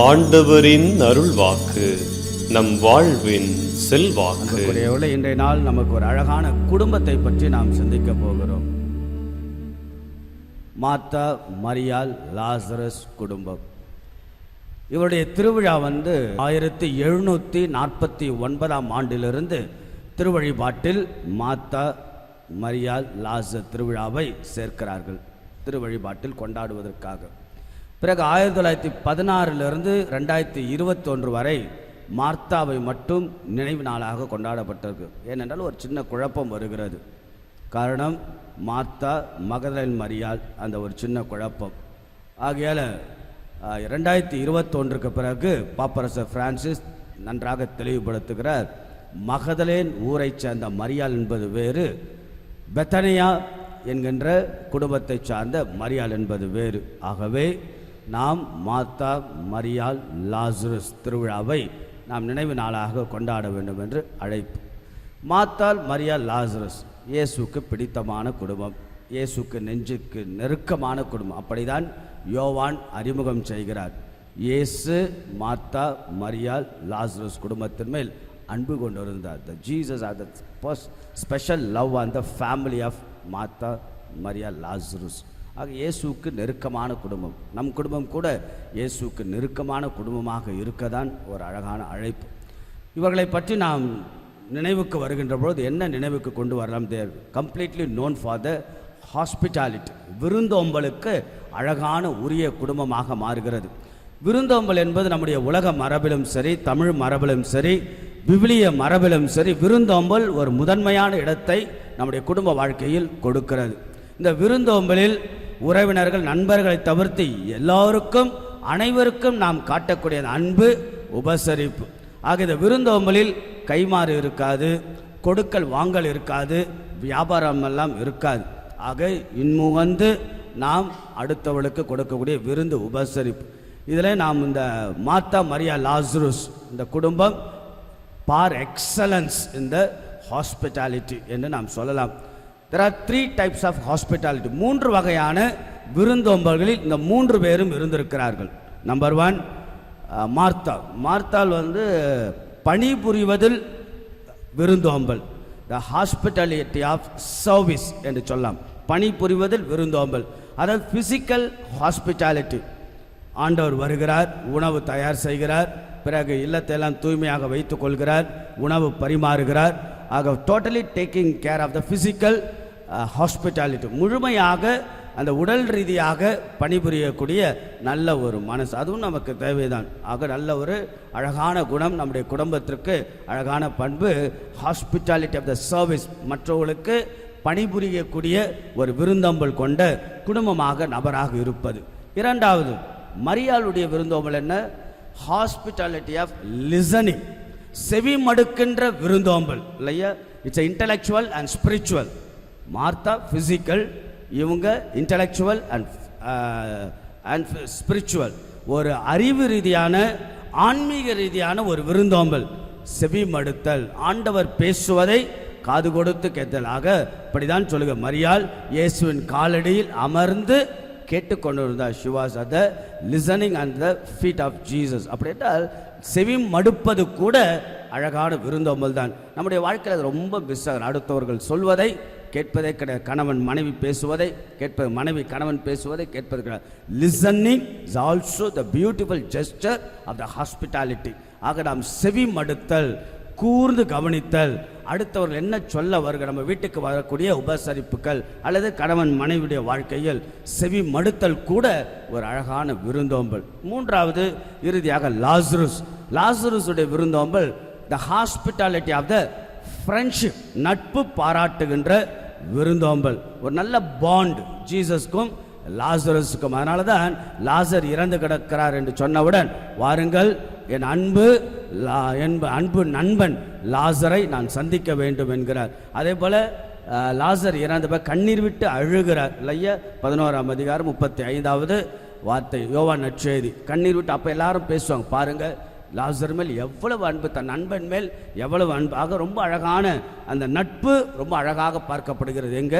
ஆண்டவரின் அருள்வாக்கு நம் வாழ்வின் செல்வாக்கு. இன்றைய நாள் நமக்கு ஒரு அழகான குடும்பத்தை பற்றி நாம் சிந்திக்க போகிறோம். மாத்தா மரியால் லாசரஸ் குடும்பம். இவருடைய திருவிழா வந்து ஆயிரத்தி எழுநூற்றி நாற்பத்தி ஒன்பதாம் ஆண்டிலிருந்து திருவழிபாட்டில் மாத்தா மரியால் லாசர் திருவிழாவை சேர்க்கிறார்கள். திருவழிபாட்டில் கொண்டாடுவதற்காக. பிறகு ஆயிரத்தி தொள்ளாயிரத்தி பதினாறிலிருந்து ரெண்டாயிரத்தி இருபத்தொன்று வரை மார்த்தாவை மட்டும் நினைவு நாளாக கொண்டாடப்பட்டிருக்கு. ஏனென்றால் ஒரு சின்ன குழப்பம் வருகிறது. காரணம் மார்த்தா மகதலின் மரியால் அந்த ஒரு சின்ன குழப்பம். ஆகையால் ரெண்டாயிரத்தி இருபத்தொன்றுக்கு பிறகு பாப்பரசர் பிரான்சிஸ் நன்றாக தெளிவுபடுத்துகிறார். மகதலேன் ஊரைச் சேர்ந்த மரியாள் என்பது வேறு பெத்தனியா என்கின்ற குடும்பத்தை சார்ந்த மரியாள் என்பது வேறு. ஆகவே நாம் மாத்தா மரியால் லாசரஸ் திருவிழாவை நாம் நினைவு நாளாக கொண்டாட வேண்டும் என்று அழைப்பு. மாத்தாள் மரியா லாசரஸ் இயேசுக்கு பிடித்தமான குடும்பம். இயேசுக்கு நெஞ்சுக்கு நெருக்கமான குடும்பம். அப்படிதான் யோவான் அறிமுகம் செய்கிறார். இயேசு மாத்தா மரியால் லாசரஸ் குடும்பத்தின் மேல் அன்பு கொண்டிருந்தார். The Jesus are the special love on the family of Martha Maria Lazarus. ஆக இயேசுவுக்கு நெருக்கமான குடும்பம். நம் குடும்பம் கூட இயேசுவுக்கு நெருக்கமான குடும்பமாக இருக்கதான் ஒரு அழகான அழைப்பு. இவர்களை பற்றி நாம் நினைவுக்கு வருகின்ற பொழுது என்ன நினைவுக்கு கொண்டு வரலாம்? They're completely known for the hospitality விருந்தோம்பலுக்கு அழகான உரிய குடும்பமாக மாறுகிறது. விருந்தோம்பல் என்பது நம்முடைய உலக மரபிலும் சரி தமிழ் மரபிலும் சரி விவிலிய மரபிலும் சரி விருந்தோம்பல் ஒரு முதன்மையான இடத்தை நம்முடைய குடும்ப வாழ்க்கையில் கொடுக்கிறது. இந்த விருந்தோம்பலில் உறவினர்கள் நண்பர்களை தவிர்த்து எல்லோருக்கும் அனைவருக்கும் நாம் காட்டக்கூடிய அன்பு உபசரிப்பு. ஆக இந்த விருந்தோம்பலில் கைமாறு இருக்காது கொடுக்கல் வாங்கல் இருக்காது வியாபாரம் எல்லாம் இருக்காது. ஆக இன்முகந்து நாம் அடுத்தவளுக்கு கொடுக்கக்கூடிய விருந்து உபசரிப்பு. இதில் நாம் இந்த மாத்தா மரியா லாஸ்ருஸ் இந்த குடும்பம் பார் எக்ஸலன்ஸ் இந்த ஹாஸ்பிட்டாலிட்டி என்று நாம் சொல்லலாம். There are three types of hospitality மூன்று வகையான விருந்தோம்பல்களில் இந்த மூன்று பேரும் இருந்திருக்கிறார்கள். நம்பர் ஒன் மார்த்தா மார்த்தால் வந்து பணிபுரிவதில் விருந்தோம்பல் த ஹாஸ்பிட்டாலிட்டி ஆஃப் சர்வீஸ் என்று சொல்லலாம். பணிபுரிவதில் விருந்தோம்பல் அதாவது ஃபிசிக்கல் ஹாஸ்பிட்டாலிட்டி ஆண்டவர் வருகிறார் உணவு தயார் செய்கிறார் பிறகு இல்லத்தை எல்லாம் தூய்மையாக வைத்துக் கொள்கிறார் உணவு பரிமாறுகிறார். ஆக totally taking care of the physical hospitality முழுமையாக அந்த உடல் ரீதியாக பணிபுரியக்கூடிய நல்ல ஒரு மனசு. அதுவும் நமக்கு தேவைதான். ஆக நல்ல ஒரு அழகான குணம் நம்முடைய குடும்பத்திற்கு அழகான பண்பு ஹாஸ்பிட்டாலிட்டி ஆஃப் த சர்வீஸ் மற்றவர்களுக்கு பணிபுரியக்கூடிய ஒரு விருந்தோம்பல் கொண்ட குடும்பமாக நபராக இருப்பது. இரண்டாவது மரியாளுடைய விருந்தோம்பல் என்ன? ஹாஸ்பிட்டாலிட்டி ஆஃப் லிசனிங் செவி மடுக்கின்ற விருந்தோம்பல். இல்லையா? It's intellectual and spiritual Martha physical இவங்க இன்டலெக்சுவல் அண்ட் அண்ட் ஸ்பிரிச்சுவல் ஒரு அறிவு ரீதியான ஆன்மீக ரீதியான ஒரு விருந்தோம்பல். செவி மடுத்தல் ஆண்டவர் பேசுவதை காது கொடுத்து கேட்டலாக இப்படிதான் சொல்லுங்க மரியாள் இயேசுவின் காலடியில் அமர்ந்து கேட்டுக்கொண்டிருந்தார் she was at the listening and the feet of Jesus அப்படி என்றால் செவி மடுப்பது கூட அழகான விருந்தோம்பல் தான். நம்முடைய வாழ்க்கையில் அது ரொம்ப மிஸ் ஆகும் அடுத்தவர்கள் சொல்வதை கேட்பதே கிடையாது. கணவன் மனைவி பேசுவதை கேட்பது மனைவி கணவன் பேசுவதை கேட்பது கிடையாது. Listening is also the beautiful gesture of the hospitality ஆக நாம் செவி மடுத்தல் கூர்ந்து கவனித்தல் அடுத்தவர்கள் என்ன சொல்ல வருகிற நம்ம வீட்டுக்கு வரக்கூடிய உபசரிப்புகள் அல்லது கணவன் மனைவியுடைய வாழ்க்கையில் செவி மடுத்தல் கூட ஒரு அழகான விருந்தோம்பல். மூன்றாவது இறுதியாக லாசருஸ் லாசருஸுடைய விருந்தோம்பல் the hospitality of the friendship நட்பு பாராட்டுகின்ற விருந்தோம்பல். ஒரு நல்ல பாண்ட் ஜீசஸ்க்கும் லாசரஸுக்கும். அதனால தான் லாசர் இறந்து கிடக்கிறார் என்று சொன்னவுடன் வாருங்கள் என் அன்பு லா என்ப அன்பு நண்பன் லாசரை நான் சந்திக்க வேண்டும் என்கிறார். அதே போல லாசர் இறந்தப்ப கண்ணீர் விட்டு அழுகிறார். இல்லையா? பதினோராம் அதிகாரம் முப்பத்தி ஐந்தாவது வார்த்தை யோவா நற்செய்தி. கண்ணீர் விட்டு அப்போ எல்லாரும் பேசுவாங்க பாருங்கள் லாசர் மேல் எவ்வளவு அன்பு தன் நண்பன் மேல் எவ்வளவு அன்பாக ரொம்ப அழகான அந்த நட்பு ரொம்ப அழகாக பார்க்கப்படுகிறது. எங்க?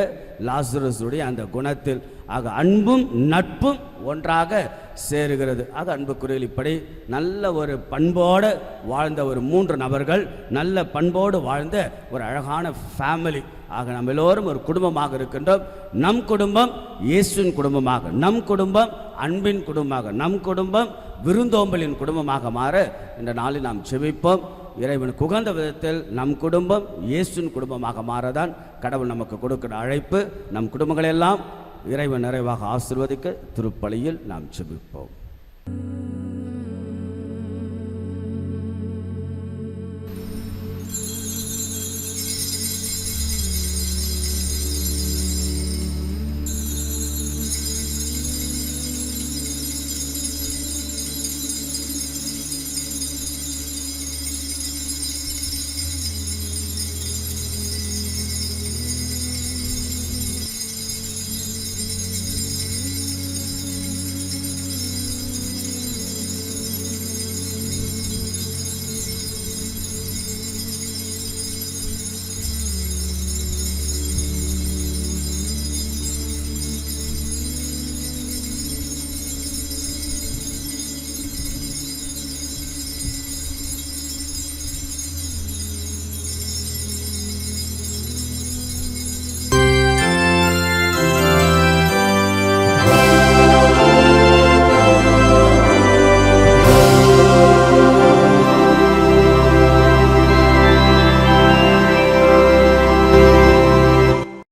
லாசரஸுடைய அந்த குணத்தில். ஆக அன்பும் நட்பும் ஒன்றாக சேருகிறது. ஆக அன்புக்குரியல் இப்படி நல்ல ஒரு பண்போடு வாழ்ந்த ஒரு மூன்று நபர்கள் நல்ல பண்போடு வாழ்ந்த ஒரு அழகான ஃபேமிலி ஆக நம்ம எல்லோரும் ஒரு குடும்பமாக இருக்கின்றோம். நம் குடும்பம் இயேசுவின் குடும்பமாக நம் குடும்பம் அன்பின் குடும்பமாக நம் குடும்பம் விருந்தோம்பலின் குடும்பமாக மாற இந்த நாளில் நாம் செபிப்போம் இறைவனுக்கு உகந்த விதத்தில் நம் குடும்பம் இயேசுவின் குடும்பமாக மாறதான் கடவுள் நமக்கு கொடுக்கிற அழைப்பு. நம் குடும்பங்களெல்லாம் இறைவன் நிறைவாக ஆசிர்வதிக்க திருப்பலியில் நாம் செபிப்போம்